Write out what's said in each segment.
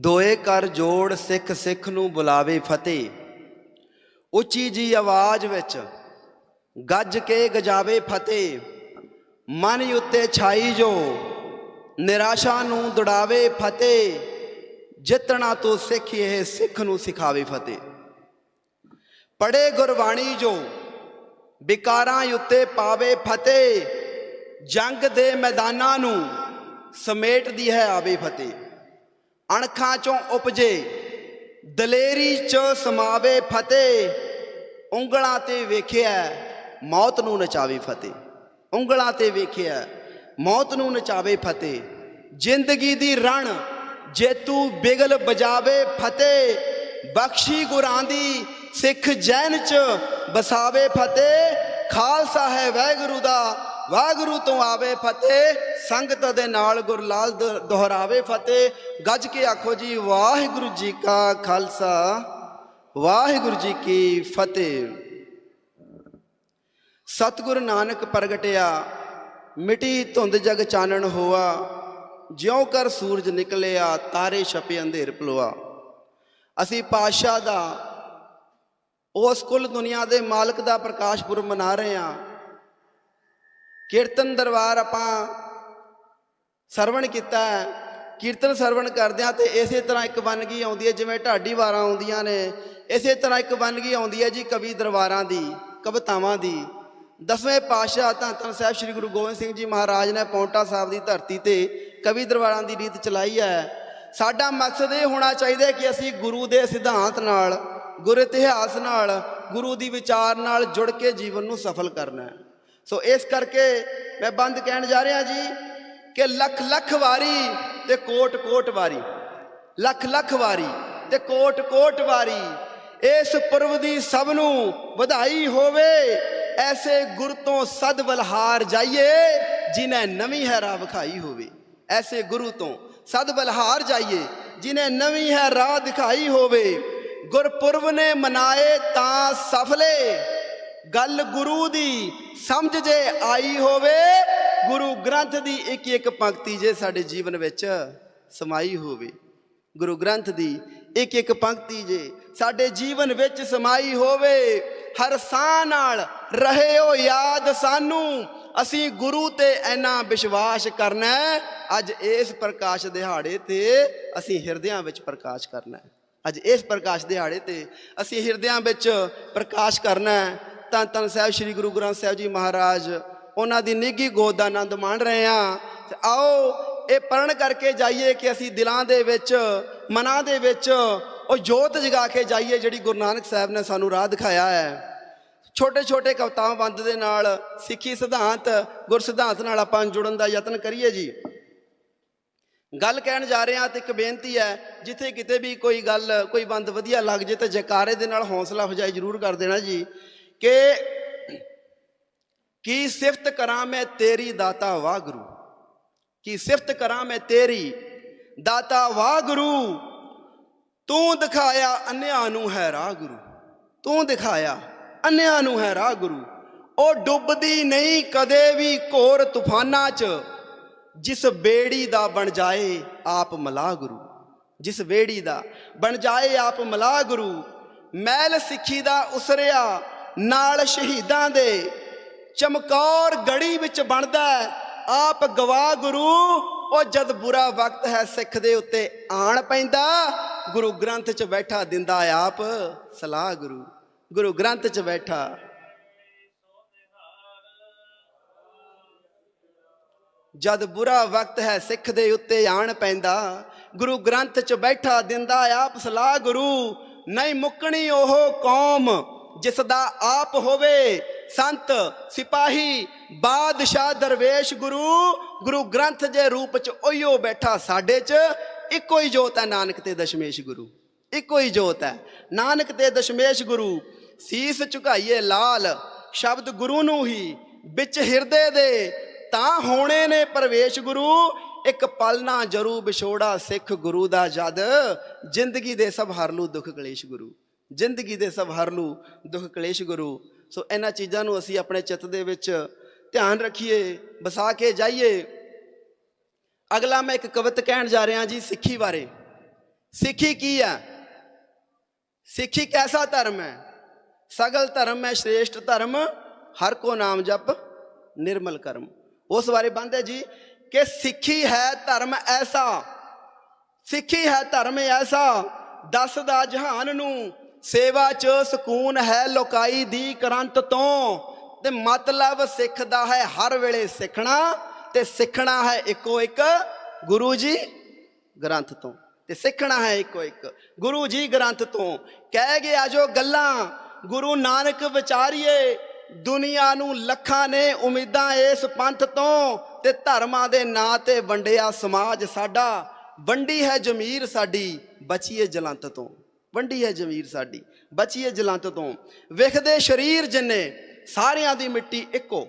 ਦੋਏ ਕਰ ਜੋੜ ਸਿੱਖ ਸਿੱਖ ਨੂੰ ਬੁਲਾਵੇ ਫਤਿਹ। ਉੱਚੀ ਜੀ ਆਵਾਜ਼ ਵਿੱਚ ਗੱਜ ਕੇ ਗਜਾਵੇ ਫਤਿਹ। ਮਨ ਉੱਤੇ ਛਾਈ ਜੋ, ਨਿਰਾਸ਼ਾ ਨੂੰ ਦੁੜਾਵੇ ਫਤਿਹ। ਜਿੱਤਣਾ ਤੋਂ ਸਿੱਖ, ਇਹ ਸਿੱਖ ਨੂੰ ਸਿਖਾਵੇ ਫਤਿਹ। ਪੜੇ ਗੁਰਬਾਣੀ ਜੋ, ਵਿਕਾਰਾਂ ਉੱਤੇ ਪਾਵੇ ਫਤਿਹ। ਜੰਗ ਦੇ ਮੈਦਾਨਾਂ ਨੂੰ ਸਮੇਟਦੀ ਹੈ ਆਵੇ ਫਤਿਹ। ਅਣਖਾਂ ਚੋਂ ਉਪਜੇ, ਦਲੇਰੀ ਚ ਸਮਾਵੇ ਫਤਿਹ, ਉਂਗਲਾਂ ਤੇ ਵੇਖਿਆ ਮੌਤ ਨੂੰ ਨਚਾਵੇ ਫਤਿਹ। ਉਂਗਲਾਂ ਤੇ ਵੇਖਿਆ ਮੌਤ ਨੂੰ ਨਚਾਵੇ ਫਤਿਹ। ਜ਼ਿੰਦਗੀ ਦੀ ਰਣ ਜੇਤੂ ਬਿਗਲ ਬਜਾਵੇ ਫਤਿਹ, ਬਖਸ਼ੀ ਗੁਰਾਂ ਦੀ ਸਿੱਖ ਜੈਨ ਚ ਬਸਾਵੇ ਫਤਿਹ। ਖਾਲਸਾ ਹੈ ਵੈਗੁਰੂ ਦਾ ਵਾਹਿਗੁਰੂ ਤੋਂ ਆਵੇ ਫਤਿਹ, ਸੰਗਤ ਦੇ ਨਾਲ ਗੁਰਲਾਲ ਦ- ਦੁਹਰਾਵੇ ਫਤਿਹ। ਗੱਜ ਕੇ ਆਖੋ ਜੀ, ਵਾਹਿਗੁਰੂ ਜੀ ਕਾ ਖਾਲਸਾ, ਵਾਹਿਗੁਰੂ ਜੀ ਕੀ ਫਤਿਹ। ਸਤਿਗੁਰ ਨਾਨਕ ਪ੍ਰਗਟਿਆ, ਮਿਟੀ ਧੁੰਦ ਜਗ ਚਾਨਣ ਹੋਆ, ਜਿਉਂ ਕਰ ਸੂਰਜ ਨਿਕਲਿਆ, ਤਾਰੇ ਛਪੇ ਅੰਧੇਰ ਪਲੋਆ। ਅਸੀਂ ਪਾਤਸ਼ਾਹ ਦਾ, ਉਸ ਕੁੱਲ ਦੁਨੀਆ ਦੇ ਮਾਲਕ ਦਾ ਪ੍ਰਕਾਸ਼ ਪੁਰਬ ਮਨਾ ਰਹੇ ਹਾਂ। ਕੀਰਤਨ ਦਰਬਾਰ ਆਪਾਂ ਸਰਵਣ ਕੀਤਾ ਹੈ। ਕੀਰਤਨ ਸਰਵਣ ਕਰਦਿਆਂ ਤੇ ਇਸੇ ਤਰ੍ਹਾਂ ਇੱਕ ਵੰਨਗੀ ਆਉਂਦੀ ਹੈ, ਜਿਵੇਂ ਢਾਡੀ ਵਾਰਾਂ ਆਉਂਦੀਆਂ ਨੇ, ਇਸੇ ਤਰ੍ਹਾਂ ਇੱਕ ਵੰਨਗੀ ਆਉਂਦੀ ਹੈ ਜੀ ਕਵੀ ਦਰਬਾਰਾਂ ਦੀ, ਕਵਿਤਾਵਾਂ ਦੀ। ਦਸਵੇਂ ਪਾਤਸ਼ਾਹ ਧੰਨ ਧੰਨ ਸਾਹਿਬ ਸ੍ਰੀ ਗੁਰੂ ਗੋਬਿੰਦ ਸਿੰਘ ਜੀ ਮਹਾਰਾਜ ਨੇ ਪੌਂਟਾ ਸਾਹਿਬ ਦੀ ਧਰਤੀ ਤੇ ਕਵੀ ਦਰਬਾਰਾਂ ਦੀ ਰੀਤ ਚਲਾਈ ਹੈ। ਸਾਡਾ ਮਕਸਦ ਇਹ ਹੋਣਾ ਚਾਹੀਦਾ ਕਿ ਅਸੀਂ ਗੁਰੂ ਦੇ ਸਿਧਾਂਤ ਨਾਲ, ਗੁਰ ਇਤਿਹਾਸ ਨਾਲ, ਗੁਰੂ ਦੀ ਵਿਚਾਰ ਨਾਲ ਜੁੜ ਕੇ ਜੀਵਨ ਨੂੰ ਸਫਲ ਕਰਨਾ ਹੈ। ਸੋ ਇਸ ਕਰਕੇ ਮੈਂ ਬੰਦ ਕਹਿਣ ਜਾ ਰਿਹਾ ਜੀ ਕਿ ਲੱਖ ਲੱਖ ਵਾਰੀ ਤੇ ਕੋਟ ਕੋਟ ਵਾਰੀ, ਲੱਖ ਲੱਖ ਵਾਰੀ ਤੇ ਕੋਟ ਕੋਟ ਵਾਰੀ, ਇਸ ਪੁਰਬ ਦੀ ਸਭ ਨੂੰ ਵਧਾਈ ਹੋਵੇ, ਐਸੇ ਗੁਰ ਤੋਂ ਸਦ ਬਲਹਾਰ ਜਾਈਏ ਜਿਨੇ ਨਵੀਂ ਹੈ ਰਾਹ ਵਿਖਾਈ ਹੋਵੇ। ਐਸੇ ਗੁਰੂ ਤੋਂ ਸਦ ਬਲਹਾਰ ਜਾਈਏ ਜਿਨੇ ਨਵੀਂ ਹੈ ਰਾਹ ਦਿਖਾਈ ਹੋਵੇ। ਗੁਰਪੁਰਬ ਨੇ ਮਨਾਏ ਤਾਂ ਸਫਲੇ ਗੱਲ ਗੁਰੂ ਦੀ ਸਮਝ ਜੇ ਆਈ ਹੋਵੇ, ਗੁਰੂ ਗ੍ਰੰਥ ਦੀ ਇੱਕ ਇੱਕ ਪੰਕਤੀ ਜੇ ਸਾਡੇ ਜੀਵਨ ਵਿੱਚ ਸਮਾਈ ਹੋਵੇ, ਗੁਰੂ ਗ੍ਰੰਥ ਦੀ ਇੱਕ ਇੱਕ ਪੰਕਤੀ ਜੇ ਸਾਡੇ ਜੀਵਨ ਵਿੱਚ ਸਮਾਈ ਹੋਵੇ, ਹਰ ਸਾਹ ਨਾਲ ਰਹੇ ਹੋ ਯਾਦ ਸਾਨੂੰ, ਅਸੀਂ ਗੁਰੂ ਤੇ ਇੰਨਾ ਵਿਸ਼ਵਾਸ ਕਰਨਾ ਅੱਜ ਇਸ ਪ੍ਰਕਾਸ਼ ਦਿਹਾੜੇ ਤੇ ਅਸੀਂ ਹਿਰਦਿਆਂ ਵਿੱਚ ਪ੍ਰਕਾਸ਼ ਕਰਨਾ ਅੱਜ ਇਸ ਪ੍ਰਕਾਸ਼ ਦਿਹਾੜੇ ਤੇ ਅਸੀਂ ਹਿਰਦਿਆਂ ਵਿੱਚ ਪ੍ਰਕਾਸ਼ ਕਰਨਾ ਧੰਨ ਧੰਨ ਸਾਹਿਬ, ਸ੍ਰੀ ਗੁਰੂ ਗ੍ਰੰਥ ਸਾਹਿਬ ਜੀ ਮਹਾਰਾਜ, ਉਹਨਾਂ ਦੀ ਨਿੱਘੀ ਗੋਦ ਦਾ ਆਨੰਦ ਮਾਣ ਰਹੇ ਹਾਂ। ਤੇ ਆਓ, ਇਹ ਪਰਣ ਕਰਕੇ ਜਾਈਏ ਕਿ ਅਸੀਂ ਦਿਲਾਂ ਦੇ ਵਿੱਚ, ਮਨਾਂ ਦੇ ਵਿੱਚ, ਉਹ ਜੋਤ ਜਗਾ ਕੇ ਜਾਈਏ ਜਿਹੜੀ ਗੁਰੂ ਨਾਨਕ ਸਾਹਿਬ ਨੇ ਸਾਨੂੰ ਰਾਹ ਦਿਖਾਇਆ ਹੈ। ਛੋਟੇ ਛੋਟੇ ਕਵਤਾਵਾਂ ਬੰਦ ਦੇ ਨਾਲ, ਸਿੱਖੀ ਸਿਧਾਂਤ, ਗੁਰ ਸਿਧਾਂਤ ਨਾਲ ਆਪਾਂ ਜੁੜਨ ਦਾ ਯਤਨ ਕਰੀਏ ਜੀ। ਗੱਲ ਕਹਿਣ ਜਾ ਰਹੇ ਹਾਂ ਤੇ ਇੱਕ ਬੇਨਤੀ ਹੈ, ਜਿੱਥੇ ਕਿਤੇ ਵੀ ਕੋਈ ਗੱਲ, ਕੋਈ ਬੰਦ ਵਧੀਆ ਲੱਗ ਜੇ ਤਾਂ ਜੈਕਾਰੇ ਦੇ ਨਾਲ ਹੌਸਲਾ ਅਫਜ਼ਾਈ ਜ਼ਰੂਰ ਕਰ ਦੇਣਾ ਜੀ। ਕਿ ਕੀ ਸਿਫਤ ਕਰਾਂ ਮੈਂ ਤੇਰੀ ਦਾਤਾ ਵਾਹਿਗੁਰੂ? ਕੀ ਸਿਫਤ ਕਰਾਂ ਮੈਂ ਤੇਰੀ ਦਾਤਾ ਵਾਹਿਗੁਰੂ? ਤੂੰ ਦਿਖਾਇਆ ਅੰਨਿਆਂ ਨੂੰ ਹੈ ਰਾਹ ਗੁਰੂ ਤੂੰ ਦਿਖਾਇਆ ਅੰਨਿਆਂ ਨੂੰ ਹੈ ਰਾਹ ਗੁਰੂ ਉਹ ਡੁੱਬਦੀ ਨਹੀਂ ਕਦੇ ਵੀ ਘੋਰ ਤੂਫਾਨਾਂ 'ਚ, ਜਿਸ ਬੇੜੀ ਦਾ ਬਣ ਜਾਏ ਆਪ ਮਲਾ ਗੁਰੂ ਜਿਸ ਬੇੜੀ ਦਾ ਬਣ ਜਾਏ ਆਪ ਮਲਾ ਗੁਰੂ ਮੈਲ ਸਿੱਖੀ ਦਾ ਉਸਰਿਆ ਨਾਲ ਸ਼ਹੀਦਾਂ ਦੇ ਚਮਕੌਰ ਗੜੀ ਵਿੱਚ ਬਣਦਾ ਆਪ ਗਵਾ ਗੁਰੂ, ਉਹ ਜਦ ਬੁਰਾ ਵਕਤ ਹੈ, ਸਿੱਖ ਦੇ ਉੱਤੇ ਆਣ ਪੈਂਦਾ। ਗੁਰੂ ਗ੍ਰੰਥ 'ਚ ਬੈਠਾ, ਦਿੰਦਾ ਆਪ ਸਲਾਹ ਗੁਰੂ। ਗੁਰੂ ਗ੍ਰੰਥ 'ਚ ਬੈਠਾ। ਜਦ ਬੁਰਾ ਵਕਤ ਹੈ, ਸਿੱਖ ਦੇ ਉੱਤੇ ਆਣ ਪੈਂਦਾ। ਗੁਰੂ ਗ੍ਰੰਥ 'ਚ ਬੈਠਾ, ਦਿੰਦਾ ਆਪ ਸਲਾਹ ਗੁਰੂ। ਨਹੀਂ ਮੁੱਕਣੀ ਉਹ ਕੌਮ ਜਿਸ ਦਾ ਆਪ ਹੋਵੇ ਸੰਤ, ਸਿਪਾਹੀ, ਬਾਦਸ਼ਾਹ, ਦਰਵੇਸ਼ ਗੁਰੂ ਗੁਰੂ ਗ੍ਰੰਥ ਦੇ ਰੂਪ 'ਚ ਉਹੀਓ ਬੈਠਾ ਸਾਡੇ 'ਚ, ਇੱਕੋ ਹੀ ਜੋਤ ਹੈ ਨਾਨਕ ਤੇ ਦਸ਼ਮੇਸ਼ ਗੁਰੂ, ਇੱਕੋ ਹੀ ਜੋਤ ਹੈ। ਨਾਨਕ ਤੇ ਦਸ਼ਮੇਸ਼ ਗੁਰੂ, ਸੀਸ ਝੁਕਾਈਏ ਲਾਲ, ਸ਼ਬਦ ਗੁਰੂ ਨੂੰ ਹੀ ਵਿੱਚ ਹਿਰਦੇ ਦੇ, ਤਾਂ ਹੋਣੇ ਨੇ ਪਰਵੇਸ਼ ਗੁਰੂ, ਇੱਕ ਪਲ ਨਾ ਜਰੂ ਵਿਛੋੜਾ ਸਿੱਖ ਗੁਰੂ ਦਾ ਜਦ, ਜ਼ਿੰਦਗੀ ਦੇ ਸਭ ਹਰ ਲੂ ਦੁੱਖ ਕਲੇਸ਼ ਗੁਰੂ। ਜ਼ਿੰਦਗੀ ਦੇ ਸਭ ਹਰ ਲੂ ਦੁੱਖ ਕਲੇਸ਼ ਗੁਰੂ। ਸੋ ਇਹਨਾਂ ਚੀਜ਼ਾਂ ਨੂੰ ਅਸੀਂ ਆਪਣੇ ਚਿੱਤ ਦੇ ਵਿੱਚ ਧਿਆਨ ਰੱਖੀਏ, ਵਸਾ ਕੇ ਜਾਈਏ। ਅਗਲਾ ਮੈਂ ਇੱਕ ਕਵਿਤ ਕਹਿਣ ਜਾ ਰਿਹਾ ਜੀ ਸਿੱਖੀ ਬਾਰੇ। ਸਿੱਖੀ ਕੀ ਹੈ? ਸਿੱਖੀ ਕੈਸਾ ਧਰਮ ਹੈ? ਸਗਲ ਧਰਮ ਹੈ, ਸ਼੍ਰੇਸ਼ਟ ਧਰਮ, ਹਰ ਕੋ ਨਾਮ ਜਪ, ਨਿਰਮਲ ਕਰਮ। ਉਸ ਬਾਰੇ ਬੰਦੇ ਜੀ ਕਿ ਸਿੱਖੀ ਹੈ ਧਰਮ ਐਸਾ। ਸਿੱਖੀ ਹੈ ਧਰਮ ਐਸਾ। ਦੱਸਦਾ ਜਹਾਨ ਨੂੰ ਸੇਵਾ ਚ ਸਕੂਨ ਹੈ ਲੋਕਾਈ ਦੀ ਕਰੰਤ ਤੋਂ। ਤੇ ਮਤਲਬ ਸਿੱਖ ਦਾ ਹੈ ਹਰ ਵੇਲੇ ਸਿੱਖਣਾ, ਤੇ ਸਿੱਖਣਾ ਹੈ ਇੱਕੋ ਇੱਕ ਗੁਰੂ ਜੀ ਗ੍ਰੰਥ ਤੋਂ। ਤੇ ਸਿੱਖਣਾ ਹੈ ਇੱਕੋ ਇੱਕ ਗੁਰੂ ਜੀ ਗ੍ਰੰਥ ਤੋਂ। ਕਹਿ ਗਿਆ ਜੋ ਗੱਲਾਂ, ਗੁਰੂ ਨਾਨਕ ਵਿਚਾਰੀਏ, ਦੁਨੀਆ ਨੂੰ ਲੱਖਾਂ ਨੇ ਉਮੀਦਾਂ ਇਸ ਪੰਥ ਤੋਂ। ਤੇ ਧਰਮਾਂ ਦੇ ਨਾਂ ਤੇ ਵੰਡਿਆ ਸਮਾਜ ਸਾਡਾ, ਵੰਡੀ ਹੈ ਜ਼ਮੀਰ ਸਾਡੀ, ਬਚੀਏ ਜਲੰਤ ਤੋਂ। ਵੰਡੀ ਹੈ ਜ਼ਮੀਰ ਸਾਡੀ ਬਚੀਏ ਜਲੰਤ ਤੋਂ ਵਿਖਦੇ ਸਰੀਰ ਜਿੰਨੇ, ਸਾਰਿਆਂ ਦੀ ਮਿੱਟੀ ਇੱਕੋ।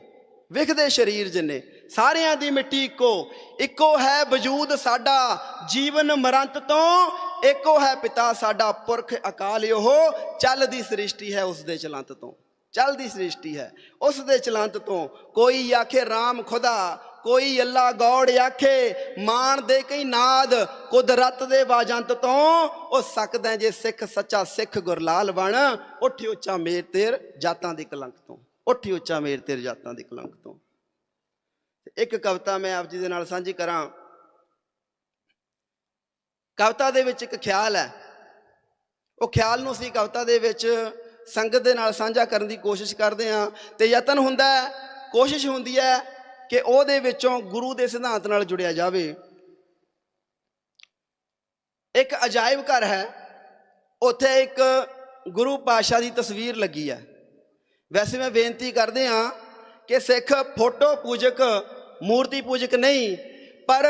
ਵਿਖਦੇ ਸਰੀਰ ਜਿੰਨੇ, ਸਾਰਿਆਂ ਦੀ ਮਿੱਟੀ ਇੱਕੋ। ਇੱਕੋ ਹੈ ਵਜੂਦ ਸਾਡਾ, ਜੀਵਨ ਮਰੰਤ ਤੋਂ। ਇੱਕੋ ਹੈ ਪਿਤਾ ਸਾਡਾ, ਪੁਰਖ ਅਕਾਲ ਉਹ ਚੱਲਦੀ ਸ੍ਰਿਸ਼ਟੀ ਹੈ ਉਸ ਦੇ ਚਲੰਤ ਤੋਂ। ਚੱਲਦੀ ਸ੍ਰਿਸ਼ਟੀ ਹੈ ਉਸ ਦੇ ਚਲੰਤ ਤੋਂ। ਕੋਈ ਆਖੇ RAM ਖੁਦਾ ਕੋਈ ਅੱਲਾ ਗੌੜ ਆਖੇ, ਮਾਣ ਦੇ ਕਈ ਨਾਦ, ਕੁਦਰਤ ਦੇ ਵਾਜੰਤ ਤੋਂ ਉਹ ਸਕਦਾ ਜੇ ਸਿੱਖ ਸੱਚਾ ਸਿੱਖ ਗੁਰਲਾਲ ਬਣ। ਉੱਠੀ ਉੱਚਾ ਮੇਰ ਤੇਰ ਜਾਤਾਂ ਦੇ ਕਲੰਕ ਤੋਂ। ਉੱਠੀ ਉੱਚਾ ਮੇਰ ਤੇਰ ਜਾਤਾਂ ਦੇ ਕਲੰਕ ਤੋਂ। ਇੱਕ ਕਵਿਤਾ ਮੈਂ ਆਪ ਜੀ ਦੇ ਨਾਲ ਸਾਂਝੀ ਕਰਾਂ। ਕਵਿਤਾ ਦੇ ਵਿੱਚ ਇੱਕ ਖਿਆਲ ਹੈ। ਉਹ ਖਿਆਲ ਨੂੰ ਅਸੀਂ ਕਵਿਤਾ ਦੇ ਵਿੱਚ ਸੰਗਤ ਦੇ ਨਾਲ ਸਾਂਝਾ ਕਰਨ ਦੀ ਕੋਸ਼ਿਸ਼ ਕਰਦੇ ਹਾਂ। ਤੇ ਯਤਨ ਹੁੰਦਾ ਹੈ, ਕੋਸ਼ਿਸ਼ ਹੁੰਦੀ ਹੈ ਕਿ ਉਹਦੇ ਵਿੱਚੋਂ ਗੁਰੂ ਦੇ ਸਿਧਾਂਤ ਨਾਲ ਜੁੜਿਆ ਜਾਵੇ। ਇੱਕ ਅਜਾਇਬ ਘਰ ਹੈ। ਉੱਥੇ ਇੱਕ ਗੁਰੂ ਪਾਸ਼ਾ ਦੀ ਤਸਵੀਰ ਲੱਗੀ ਹੈ। ਵੈਸੇ ਮੈਂ ਬੇਨਤੀ ਕਰਦੇ ਹਾਂ ਕਿ ਸਿੱਖ ਫੋਟੋ ਪੂਜਕ, ਮੂਰਤੀ ਪੂਜਕ ਨਹੀਂ, ਪਰ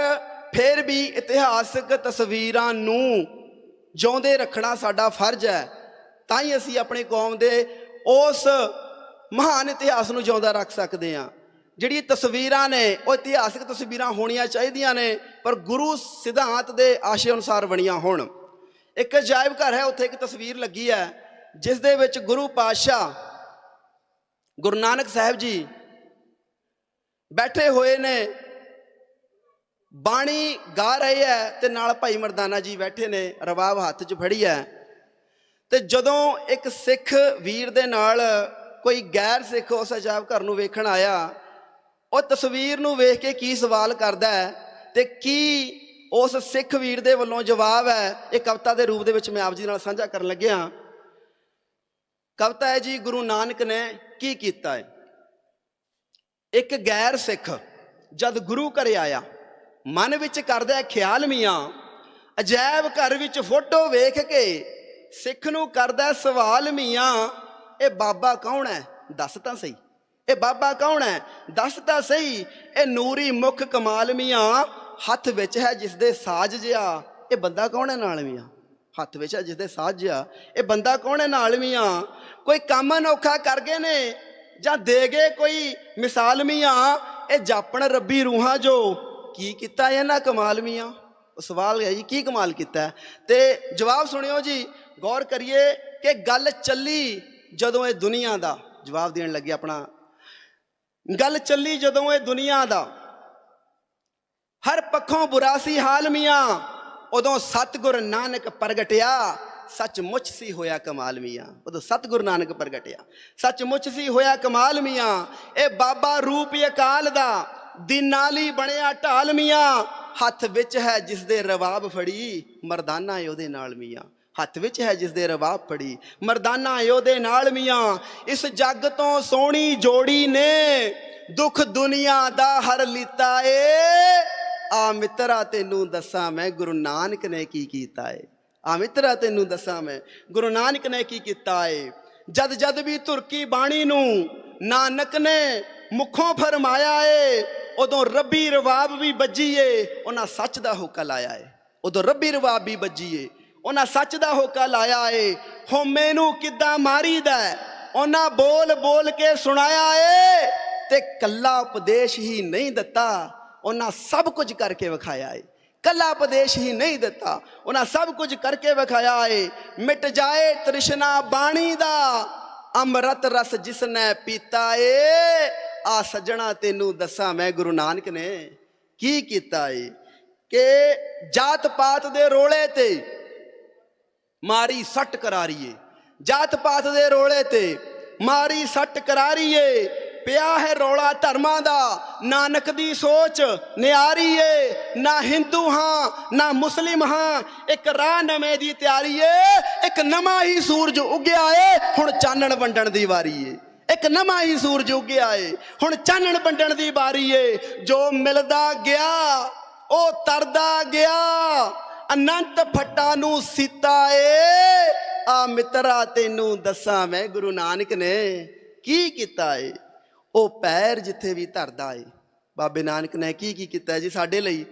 ਫਿਰ ਵੀ ਇਤਿਹਾਸਕ ਤਸਵੀਰਾਂ ਨੂੰ ਜਿਉਂਦੇ ਰੱਖਣਾ ਸਾਡਾ ਫਰਜ਼ ਹੈ। ਤਾਂ ਹੀ ਅਸੀਂ ਆਪਣੀ ਕੌਮ ਦੇ ਉਸ ਮਹਾਨ ਇਤਿਹਾਸ ਨੂੰ ਜਿਉਂਦਾ ਰੱਖ ਸਕਦੇ ਹਾਂ। ਜਿਹੜੀ ਤਸਵੀਰਾਂ ਨੇ, ਉਹ ਇਤਿਹਾਸਿਕ ਤਸਵੀਰਾਂ ਹੋਣੀਆਂ ਚਾਹੀਦੀਆਂ ਨੇ, ਪਰ ਗੁਰੂ ਸਿਧਾਂਤ ਦੇ ਆਸ਼ੇ ਅਨੁਸਾਰ ਬਣੀਆਂ ਹੋਣ। ਇੱਕ ਅਜਾਇਬ ਘਰ ਹੈ, ਉੱਥੇ ਇੱਕ ਤਸਵੀਰ ਲੱਗੀ ਹੈ ਜਿਸ ਦੇ ਵਿੱਚ ਗੁਰੂ ਪਾਤਸ਼ਾਹ ਗੁਰੂ ਨਾਨਕ ਸਾਹਿਬ ਜੀ ਬੈਠੇ ਹੋਏ ਨੇ, ਬਾਣੀ ਗਾ ਰਹੇ ਹੈ ਤੇ ਨਾਲ ਭਾਈ ਮਰਦਾਨਾ ਜੀ ਬੈਠੇ ਨੇ ਰਬਾਬ ਹੱਥ 'ਚ ਫੜੀ ਹੈ। ਤੇ ਜਦੋਂ ਇੱਕ ਸਿੱਖ ਵੀਰ ਦੇ ਨਾਲ ਕੋਈ ਗੈਰ ਸਿੱਖ ਉਸ ਅਜਾਇਬ ਘਰ ਨੂੰ ਵੇਖਣ ਆਇਆ ਉਹ ਤਸਵੀਰ ਨੂੰ ਵੇਖ ਕੇ ਕੀ ਸਵਾਲ ਕਰਦਾ ਹੈ ਤੇ ਕੀ ਉਸ ਸਿੱਖ ਵੀਰ ਦੇ ਵੱਲੋਂ ਜਵਾਬ ਹੈ? ਇਹ ਕਵਿਤਾ ਦੇ ਰੂਪ ਦੇ ਵਿੱਚ ਮੈਂ ਆਪ ਜੀ ਨਾਲ ਸਾਂਝਾ ਕਰਨ ਲੱਗਿਆ ਕਵਿਤਾ ਹੈ ਜੀ, ਗੁਰੂ ਨਾਨਕ ਨੇ ਕੀ ਕੀਤਾ ਹੈ? ਇੱਕ ਗੈਰ ਸਿੱਖ ਜਦ ਗੁਰੂ ਘਰੇ ਆਇਆ, ਮਨ ਵਿੱਚ ਕਰਦਾ ਖਿਆਲ ਮੀਆਂ ਅਜੈਬ ਘਰ ਵਿੱਚ ਫੋਟੋ ਵੇਖ ਕੇ ਸਿੱਖ ਨੂੰ ਕਰਦਾ ਸਵਾਲ ਮੀਆਂ, ਇਹ ਬਾਬਾ ਕੌਣ ਹੈ? ਦੱਸ ਤਾਂ ਸਹੀ। ਇਹ ਬਾਬਾ ਕੌਣ ਹੈ? ਦੱਸ ਤਾਂ ਸਹੀ, ਇਹ ਨੂਰੀ ਮੁਖ ਕਮਾਲ ਮੀਆਂ ਹੱਥ ਵਿੱਚ ਹੈ ਜਿਸ ਦੇ ਸਾਜ ਜਿਆ ਇਹ ਬੰਦਾ ਕੌਣ ਹੈ ਨਾਲ ਮੀਆਂ? ਹੱਥ ਵਿੱਚ ਹੈ ਜਿਸ ਦੇ ਸਾਜ ਜਿਆ ਇਹ ਬੰਦਾ ਕੌਣ ਹੈ ਨਾਲ ਮੀਆਂ? ਕੋਈ ਕੰਮ ਅਨੋਖਾ ਕਰ ਗਏ ਨੇ ਜਾਂ ਦੇ ਗਏ ਕੋਈ ਮਿਸਾਲ ਮੀਆਂ? ਇਹ ਜਾਪਣ ਰੱਬੀ ਰੂਹਾਂ ਜੋ ਕੀ ਕੀਤਾ ਇਹਨਾਂ ਕਮਾਲ ਮੀਆਂ? ਉਹ ਸਵਾਲ ਹੈ ਜੀ, ਕੀ ਕਮਾਲ ਕੀਤਾ ਹੈ? ਤੇ ਜਵਾਬ ਸੁਣਿਓ ਜੀ, ਗੌਰ ਕਰੀਏ ਕਿ ਗੱਲ ਚੱਲੀ ਜਦੋਂ ਇਹ ਦੁਨੀਆ ਦਾ ਜਵਾਬ ਦੇਣ ਲੱਗੇ ਆਪਣਾ ਗੱਲ ਚੱਲੀ ਜਦੋਂ ਇਹ ਦੁਨੀਆ ਦਾ। ਹਰ ਪੱਖੋਂ ਬੁਰਾ ਸੀ ਹਾਲ ਮੀਆਂ, ਉਦੋਂ ਸਤਿਗੁਰ ਨਾਨਕ ਪ੍ਰਗਟਿਆ, ਸੱਚਮੁੱਚ ਸੀ ਹੋਇਆ ਕਮਾਲ ਮੀਆਂ। ਉਦੋਂ ਸਤਿਗੁਰ ਨਾਨਕ ਪ੍ਰਗਟਿਆ, ਸੱਚਮੁੱਚ ਸੀ ਹੋਇਆ ਕਮਾਲ ਮੀਆਂ। ਇਹ ਬਾਬਾ ਰੂਪ ਅਕਾਲ ਦਾ ਦਿਨਾਲੀ ਬਣਿਆ ਢਾਲ ਮੀਆਂ। ਹੱਥ ਵਿੱਚ ਹੈ ਜਿਸ ਦੇ ਰਵਾਬ ਫੜੀ ਮਰਦਾਨਾ ਏ ਉਹਦੇ ਨਾਲ ਮੀਆਂ। ਹੱਥ ਵਿੱਚ ਹੈ ਜਿਸ ਦੇ ਰਵਾਬ ਫੜੀ ਮਰਦਾਨਾ ਯੋਧੇ ਉਹਦੇ ਨਾਲ ਮੀਆਂ, ਇਸ ਜੱਗ ਤੋਂ ਸੋਹਣੀ ਜੋੜੀ ਨੇ, ਦੁੱਖ ਦੁਨੀਆ ਦਾ ਹਰ ਲੀਤਾ ਏ। ਆ ਮਿੱਤਰਾ, ਤੈਨੂੰ ਦੱਸਾਂ ਮੈਂ ਗੁਰੂ ਨਾਨਕ ਨੇ ਕੀ ਕੀਤਾ ਏ। ਆ ਮਿੱਤਰਾ, ਤੈਨੂੰ ਦੱਸਾਂ ਮੈਂ ਗੁਰੂ ਨਾਨਕ ਨੇ ਕੀ ਕੀਤਾ ਏ। ਜਦ ਜਦ ਵੀ ਤੁਰਕੀ ਬਾਣੀ ਨੂੰ ਨਾਨਕ ਨੇ ਮੁਖੋਂ ਫਰਮਾਇਆ ਏ, ਉਦੋਂ ਰੱਬੀ ਰਵਾਬ ਵੀ ਵੱਜੀ ਏ, ਉਹਨਾਂ ਸੱਚ ਦਾ ਹੋਕਾ ਲਾਇਆ ਏ। ਉਦੋਂ ਰੱਬੀ ਰਵਾਬ ਵੀ ਵੱਜੀ ਏ। ਉਹਨਾਂ ਸੱਚ ਦਾ ਹੋਕਾ ਲਾਇਆ ਏ। ਹਉਮੈ ਨੂੰ ਕਿੱਦਾਂ ਮਾਰੀਦਾ ਹੈ, ਉਹਨਾਂ ਬੋਲ ਬੋਲ ਕੇ ਸੁਣਾਇਆ ਏ ਤੇ ਕੱਲਾ ਉਪਦੇਸ਼ ਹੀ ਨਹੀਂ ਦਿੱਤਾ। ਉਹਨਾਂ ਸਭ ਕੁਝ ਕਰਕੇ ਵਿਖਾਇਆ ਏ। ਕੱਲਾ ਉਪਦੇਸ਼ ਹੀ ਨਹੀਂ ਦਿੱਤਾ। ਉਹਨਾਂ ਸਭ ਕੁਝ ਕਰਕੇ ਵਿਖਾਇਆ ਏ। ਮਿਟ ਜਾਏ ਤ੍ਰਿਸ਼ਨਾ ਬਾਣੀ ਦਾ। ਅੰਮ੍ਰਿਤ ਰਸ ਜਿਸਨੇ ਪੀਤਾ ਏ ਆ ਸੱਜਣਾ ਤੈਨੂੰ ਦੱਸਾਂ ਮੈਂ ਗੁਰੂ ਨਾਨਕ ਨੇ ਕੀ ਕੀਤਾ ਏ। ਕਿ ਜਾਤ ਪਾਤ ਦੇ ਰੋਲੇ ਤੇ ਮਾਰੀ ਸੱਟ ਕਰਾਰੀਏ। ਜਾਤ ਪਾਤ ਦੇ ਰੋਲੇ ਤੇ ਮਾਰੀ ਸੱਟ ਕਰਾਰੀਏ। ਪਿਆ ਹੈ ਰੌਲਾ ਧਰਮਾਂ ਦਾ, ਨਾਨਕ ਦੀ ਸੋਚ ਨਿਆਰੀ ਏ ਨਾ ਹਿੰਦੂ ਹਾਂ, ਨਾ ਮੁਸਲਿਮ ਹਾਂ, ਇੱਕ ਰਾਹ ਨਵੇਂ ਦੀ ਤਿਆਰੀ ਏ ਇੱਕ ਨਵਾਂ ਹੀ ਸੂਰਜ ਉੱਗਿਆ ਏ, ਹੁਣ ਚਾਨਣ ਵੰਡਣ ਦੀ ਵਾਰੀ ਏ ਇੱਕ ਨਵਾਂ ਹੀ ਸੂਰਜ ਉੱਗਿਆ ਏ, ਹੁਣ ਚਾਨਣ ਵੰਡਣ ਦੀ ਵਾਰੀ ਏ ਜੋ ਮਿਲਦਾ ਗਿਆ, ਉਹ ਤਰਦਾ ਗਿਆ। ਅਨੰਤ ਫੱਟਾ ਨੂੰ ਸੀਤਾ ਏ। ਆ ਮਿੱਤਰਾ, ਤੈਨੂੰ ਦੱਸਾਂ ਮੈਂ, ਗੁਰੂ ਨਾਨਕ ਨੇ ਕੀ ਕੀਤਾ ਏ? ਉਹ ਪੈਰ ਜਿੱਥੇ ਵੀ ਧਰਦਾ ਏ। ਬਾਬੇ ਨਾਨਕ ਨੇ ਕੀ ਕੀ ਕੀਤਾ ਜੀ ਸਾਡੇ ਲਈ?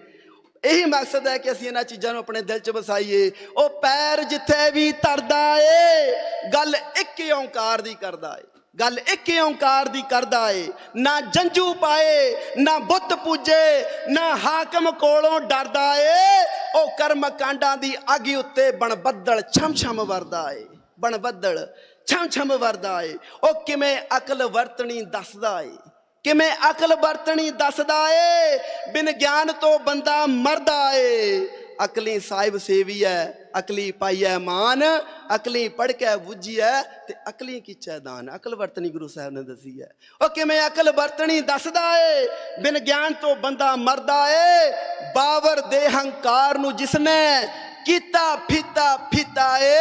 ਇਹੀ ਮਕਸਦ ਹੈ ਕਿ ਅਸੀਂ ਇਹਨਾਂ ਚੀਜ਼ਾਂ ਨੂੰ ਆਪਣੇ ਦਿਲ 'ਚ ਵਸਾਈਏ। ਉਹ ਪੈਰ ਜਿੱਥੇ ਵੀ ਧਰਦਾ ਏ, ਗੱਲ ਇੱਕ ਹੀ ਓੰਕਾਰ ਦੀ ਕਰਦਾ ਏ। ਗੱਲ ਇੱਕ ਹੀ ਓੰਕਾਰ ਦੀ ਕਰਦਾ ਏ। ਨਾ ਜੰਜੂ ਪਾਏ, ਨਾ ਬੁੱਤ ਪੂਜੇ, ਨਾ ਹਾਕਮ ਕੋਲੋਂ ਡਰਦਾ ਏ। ਉਹ ਕਰਮ ਕਾਂਡਾਂ ਦੀ ਅੱਗ ਉੱਤੇ ਬਣਬੱਦਲ ਛਮ ਛਮ ਵਰਦਾ ਏ, ਬਣਬੱਦਲ ਛਮ ਛਮ ਵਰਦਾ ਏ। ਉਹ ਕਿਵੇਂ ਅਕਲ ਵਰਤਣੀ ਦੱਸਦਾ ਏ, ਕਿਵੇਂ ਅਕਲ ਵਰਤਣੀ ਦੱਸਦਾ ਏ? ਬਿਨ ਗਿਆਨ ਤੋਂ ਬੰਦਾ ਮਰਦਾ ਏ। ਅਕਲੀ ਸਾਹਿਬ ਸੇਵੀ ਐ, ਅਕਲੀ ਪਾਈਐ ਮਾਨ, ਅਕਲੀ ਪੜ ਕੇ ਬੁੱਝੀਐ ਤੇ ਅਕਲੀ ਕੀਚੈ ਦਾਨ? ਅਕਲ ਵਰਤਣੀ ਗੁਰੂ ਸਾਹਿਬ ਨੇ ਦੱਸੀ ਐ। ਉਹ ਕਿਵੇਂ ਅਕਲ ਵਰਤਣੀ ਦੱਸਦਾ ਏ? ਬਿਨ ਗਿਆਨ ਤੋਂ ਬੰਦਾ ਮਰਦਾ ਏ। ਬਾਵਰ ਦੇ ਹੰਕਾਰ ਨੂੰ ਜਿਸਨੇ ਕੀਤਾ, ਫੀਤਾ ਫੀਤਾ ਏ।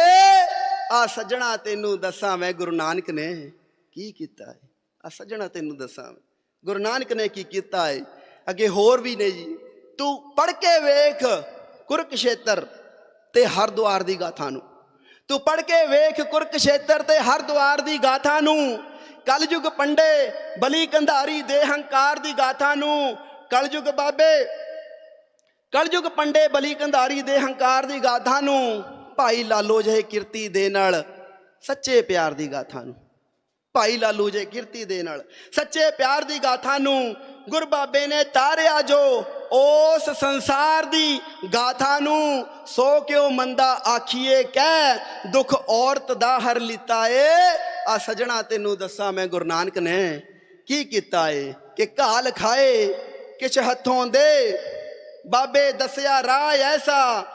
ਆ ਸੱਜਣਾ ਤੈਨੂੰ ਦੱਸਾਂ ਮੈਂ, ਗੁਰੂ ਨਾਨਕ ਨੇ ਕੀ ਕੀਤਾ ਏ? ਆ ਸੱਜਣਾ ਤੈਨੂੰ ਦੱਸਾਂ ਮੈਂ। ਗੁਰੂ ਨਾਨਕ ਨੇ ਕੀ ਕੀਤਾ ਏ? ਅੱਗੇ ਹੋਰ ਵੀ ਨੇ ਜੀ। ਤੂੰ ਪੜ ਕੇ ਵੇਖ ਕੁਰਕਸ਼ੇਤਰ ਤੇ ਹਰਦੁਆਰ ਦੀ ਗਾਥਾ ਨੂੰ। ਤੂੰ ਪੜ ਕੇ ਵੇਖ ਕੁਰਕਸ਼ੇਤਰ ਤੇ ਹਰਦੁਆਰ ਦੀ ਗਾਥਾ ਨੂੰ। ਕਲਯੁਗ ਪੰਡੇ ਬਲੀ ਕੰਧਾਰੀ ਦੇ ਹੰਕਾਰ ਦੀ ਗਾਥਾ ਨੂੰ। ਕਲਯੁਗ ਬਾਬੇ, ਕਲਯੁਗ ਪੰਡੇ ਬਲੀ ਕੰਧਾਰੀ ਦੇ ਹੰਕਾਰ ਦੀ ਗਾਥਾ ਨੂੰ। ਭਾਈ ਲਾਲੋ ਜਿਹੇ ਕਿਰਤੀ ਦੇ ਨਾਲ ਸੱਚੇ ਪਿਆਰ ਦੀ ਗਾਥਾ ਨੂੰ। ਭਾਈ ਲਾਲੂ ਜੇ ਕਿਰਤੀ ਦੇ ਨਾਲ ਸੱਚੇ ਪਿਆਰ ਦੀ ਗਾਥਾ ਨੂੰ। ਗੁਰਬਾਬੇ ਨੇ ਤਾਰਿਆ ਜੋ ਉਸ ਸੰਸਾਰ ਦੀ ਗਾਥਾ ਨੂੰ ਸੋ ਕਿਉ ਮੰਦਾ ਆਖੀਏ, ਕਹਿ, ਦੁੱਖ ਔਰਤ ਦਾ ਹਰ ਲਿਤਾ ਏ। ਆ ਸਜਣਾ ਤੈਨੂੰ ਦੱਸਾਂ ਮੈਂ, ਗੁਰੂ ਨਾਨਕ ਨੇ ਕੀ ਕੀਤਾ ਏ? ਕਿ ਘਾਲ ਖਾਏ, ਕਿਛ ਹੱਥੋਂ ਦੇ। ਬਾਬੇ ਦੱਸਿਆ, ਰਾਹ ਐਸਾ,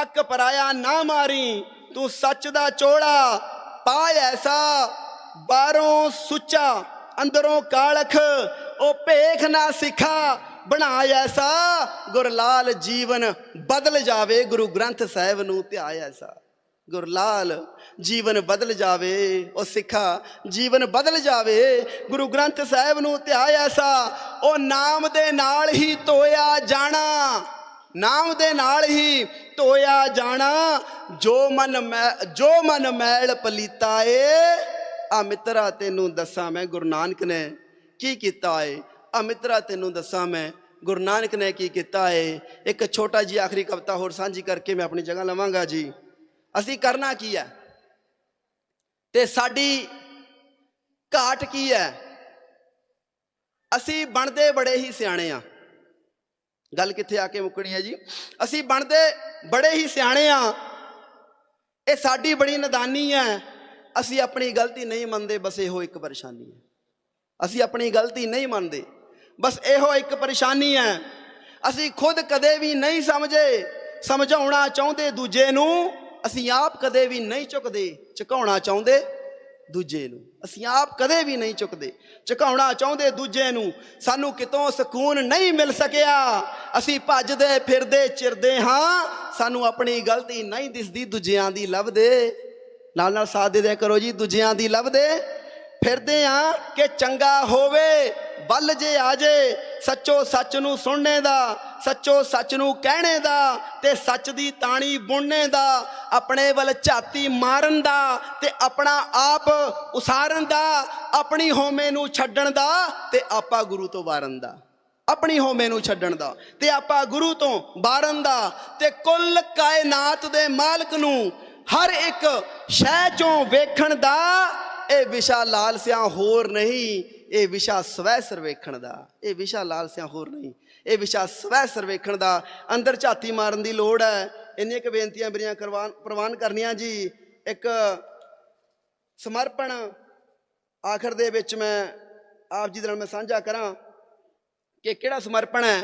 ਹੱਕ ਪਰਾਇਆ ਨਾ ਮਾਰੀ, ਤੂੰ ਸੱਚ ਦਾ ਚੋੜਾ ਪਾ ਐਸਾ। ਬਾਹਰੋਂ ਸੁੱਚਾ, ਅੰਦਰੋਂ ਕਾਲਖ, ਉਹ ਭੇਖ ਨਾ ਸਿਖਾ ਬਣਾ ਐਸਾ? ਗੁਰਲਾਲ ਜੀਵਨ ਬਦਲ ਜਾਵੇ, ਗੁਰੂ ਗ੍ਰੰਥ ਸਾਹਿਬ ਨੂੰ ਧਿਆਏ ਐਸਾ। ਗੁਰਲਾਲ ਜੀਵਨ ਬਦਲ ਜਾਵੇ, ਉਹ ਸਿੱਖਾ ਜੀਵਨ ਬਦਲ ਜਾਵੇ, ਗੁਰੂ ਗ੍ਰੰਥ ਸਾਹਿਬ ਨੂੰ ਧਿਆਏ ਐਸਾ। ਉਹ ਨਾਮ ਦੇ ਨਾਲ ਹੀ ਧੋਇਆ ਜਾਣਾ, ਨਾਮ ਦੇ ਨਾਲ ਹੀ ਧੋਇਆ ਜਾਣਾ। ਜੋ ਮਨ ਮੈ, ਜੋ ਮਨ ਮੈਲ ਪਲੀਤਾ ਏ ਆ ਮਿੱਤਰਾ ਤੈਨੂੰ ਦੱਸਾਂ ਮੈਂ ਗੁਰੂ ਨਾਨਕ ਨੇ ਕੀ ਕੀਤਾ ਏ? ਆ ਮਿੱਤਰਾ ਤੈਨੂੰ ਦੱਸਾਂ ਮੈਂ, ਗੁਰੂ ਨਾਨਕ ਨੇ ਕੀ ਕੀਤਾ ਏ? ਇੱਕ ਛੋਟਾ ਜੀ ਆਖਰੀ ਕਵਿਤਾ ਹੋਰ ਸਾਂਝੀ ਕਰਕੇ ਮੈਂ ਆਪਣੀ ਜਗ੍ਹਾ ਲਵਾਂਗਾ ਜੀ। ਅਸੀਂ ਕਰਨਾ ਕੀ ਹੈ? ਤੇ ਸਾਡੀ ਘਾਟ ਕੀ ਹੈ? ਅਸੀਂ ਬਣਦੇ ਬੜੇ ਹੀ ਸਿਆਣੇ ਆ। ਗੱਲ ਕਿੱਥੇ ਆ ਕੇ ਮੁੱਕਣੀ ਹੈ ਜੀ? ਅਸੀਂ ਬਣਦੇ ਬੜੇ ਹੀ ਸਿਆਣੇ ਆ। ਇਹ ਸਾਡੀ ਬੜੀ ਨਦਾਨੀ ਹੈ। ਅਸੀਂ ਆਪਣੀ ਗਲਤੀ ਨਹੀਂ ਮੰਨਦੇ, ਬਸ ਇਹੋ ਇੱਕ ਪਰੇਸ਼ਾਨੀ ਹੈ। ਅਸੀਂ ਆਪਣੀ ਗਲਤੀ ਨਹੀਂ ਮੰਨਦੇ। ਬਸ ਇਹੋ ਇੱਕ ਪਰੇਸ਼ਾਨੀ ਹੈ। ਅਸੀਂ ਖੁਦ ਕਦੇ ਵੀ ਨਹੀਂ ਸਮਝੇ, ਸਮਝਾਉਣਾ ਚਾਹੁੰਦੇ ਦੂਜੇ ਨੂੰ, ਅਸੀਂ ਆਪ ਕਦੇ ਵੀ ਨਹੀਂ ਝੁਕਦੇ ਝੁਕਾਉਣਾ ਚਾਹੁੰਦੇ ਦੂਜੇ ਨੂੰ। ਅਸੀਂ ਆਪ ਕਦੇ ਵੀ ਨਹੀਂ ਝੁਕਦੇ ਝੁਕਾਉਣਾ ਚਾਹੁੰਦੇ ਦੂਜੇ ਨੂੰ। ਸਾਨੂੰ ਕਿਤੋਂ ਸਕੂਨ ਨਹੀਂ ਮਿਲ ਸਕਿਆ। ਅਸੀਂ ਭੱਜਦੇ ਫਿਰਦੇ, ਚਿਰਦੇ ਹਾਂ। ਸਾਨੂੰ ਆਪਣੀ ਗਲਤੀ ਨਹੀਂ ਦਿਸਦੀ, ਦੂਜਿਆਂ ਦੀ ਲੱਭਦੇ। ਨਾਲ ਨਾਲ ਸਾਥ ਦੇ ਦਿਆ ਕਰੋ ਜੀ, ਦੂਜਿਆਂ ਦੀ ਲੱਭਦੇ। ਫਿਰਦੇ ਆ ਕਿ ਚੰਗਾ ਹੋਵੇ, ਵੱਲ ਜੇ ਆ ਜੇ, ਸੱਚੋ ਸੱਚ ਨੂੰ ਸੁਣਨੇ ਦਾ, ਸੱਚੋ ਸੱਚ ਨੂੰ ਕਹਿਣੇ ਦਾ ਤੇ ਸੱਚ ਦੀ ਤਾਣੀ ਬੁਣਨੇ ਦਾ, ਆਪਣੇ ਵੱਲ ਝਾਤੀ ਮਾਰਨ ਦਾ ਤੇ ਆਪਣਾ ਆਪ ਉਸਾਰਨ ਦਾ, ਆਪਣੀ ਹੋਮੇ ਨੂੰ ਛੱਡਣ ਦਾ ਤੇ ਆਪਾ ਗੁਰੂ ਤੋਂ ਵਾਰਨ ਦਾ। ਆਪਣੀ ਹੋਮੇ ਨੂੰ ਛੱਡਣ ਦਾ ਤੇ ਆਪਾਂ ਗੁਰੂ ਤੋਂ ਬਾਰਨ ਦਾ ਤੇ ਕੁੱਲ ਕਾਇਨਾਤ ਦੇ ਮਾਲਕ ਨੂੰ ਹਰ ਇੱਕ ਸ਼ੈ ਚੋਂ ਵੇਖਣ ਦਾ ਇਹ ਵਿਸ਼ਾ ਲਾਲਸਿਆਂ ਹੋਰ ਨਹੀਂ, ਇਹ ਵਿਸ਼ਾ ਸਵੈ ਸਰਵੇਖਣ ਦਾ, ਇਹ ਵਿਸ਼ਾ ਲਾਲਸਿਆਂ ਹੋਰ ਨਹੀਂ, ਇਹ ਵਿਸ਼ਾ ਸਵੈ ਸਰਵੇਖਣ ਦਾ, ਅੰਦਰ ਝਾਤੀ ਮਾਰਨ ਦੀ ਲੋੜ ਹੈ। ਇੰਨੀਆਂ ਕੁ ਬੇਨਤੀਆਂ ਮੇਰੀਆਂ ਕਰਵਾਨ ਪ੍ਰਵਾਨ ਕਰਨੀਆਂ ਜੀ। ਇੱਕ ਸਮਰਪਣ ਆਖਰ ਦੇ ਵਿੱਚ ਮੈਂ ਆਪ ਜੀ ਦੇ ਨਾਲ ਮੈਂ ਸਾਂਝਾ ਕਰਾਂ ਕਿ ਕਿਹੜਾ ਸਮਰਪਣ ਹੈ?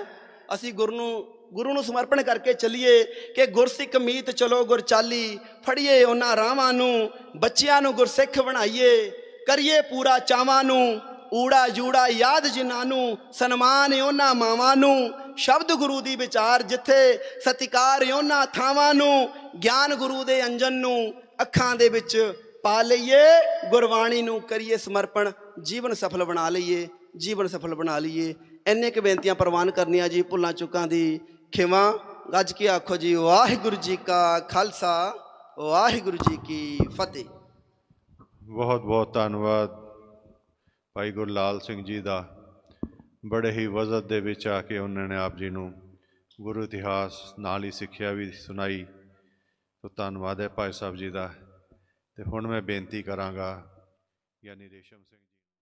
ਅਸੀਂ ਗੁਰੂ ਨੂੰ ਗੁਰੂ ਨੂੰ ਸਮਰਪਣ ਕਰਕੇ ਚੱਲੀਏ ਕਿ ਗੁਰਸਿੱਖ ਮੀਤ ਚਲੋ ਗੁਰ ਚਾਲੀ, ਫੜੀਏ ਉਹਨਾਂ ਰਾਵਾਂ ਨੂੰ, ਬੱਚਿਆਂ ਨੂੰ ਗੁਰਸਿੱਖ ਬਣਾਈਏ, ਕਰੀਏ ਪੂਰਾ ਚਾਵਾਂ ਨੂੰ, ਊੜਾ ਜੂੜਾ ਯਾਦ ਜਿਨ੍ਹਾਂ ਨੂੰ, ਸਨਮਾਨ ਉਹਨਾਂ ਮਾਵਾਂ ਨੂੰ, ਸ਼ਬਦ ਗੁਰੂ ਦੀ ਵਿਚਾਰ ਜਿੱਥੇ ਸਤਿਕਾਰ ਉਹਨਾਂ ਥਾਵਾਂ ਨੂੰ, ਗਿਆਨ ਗੁਰੂ ਦੇ ਅੰਜਨ ਨੂੰ, ਅੱਖਾਂ ਦੇ ਵਿੱਚ ਪਾ ਲਈਏ, ਗੁਰਬਾਣੀ ਨੂੰ ਕਰੀਏ ਸਮਰਪਣ, ਜੀਵਨ ਸਫਲ ਬਣਾ ਲਈਏ, ਜੀਵਨ ਸਫਲ ਬਣਾ ਲਈਏ। ਇੰਨੇ ਕੁ ਬੇਨਤੀਆਂ ਪ੍ਰਵਾਨ ਕਰਨੀਆਂ ਜੀ ਭੁੱਲਾਂ ਚੁੱਕਾਂ ਦੀ ਖਿਮਾ। ਗੱਜ ਕੇ ਆਖੋ ਜੀ, ਵਾਹਿਗੁਰੂ ਜੀ ਕਾ ਖਾਲਸਾ, ਵਾਹਿਗੁਰੂ ਜੀ ਕੀ ਫਤਿਹ। ਬਹੁਤ ਬਹੁਤ ਧੰਨਵਾਦ ਭਾਈ ਗੁਰਲਾਲ ਸਿੰਘ ਜੀ ਦਾ। ਬੜੇ ਹੀ ਵਜ਼ਨ ਦੇ ਵਿੱਚ ਆ ਕੇ ਉਹਨਾਂ ਨੇ ਆਪ ਜੀ ਨੂੰ ਗੁਰੂ ਇਤਿਹਾਸ ਨਾਲ ਹੀ ਸਿੱਖਿਆ ਵੀ ਸੁਣਾਈ। ਤੋ ਧੰਨਵਾਦ ਹੈ ਭਾਈ ਸਾਹਿਬ ਜੀ ਦਾ। ਤੇ ਹੁਣ ਮੈਂ ਬੇਨਤੀ ਕਰਾਂਗਾ ਯਾਨੀ ਰੇਸ਼ਮ ਸਿੰਘ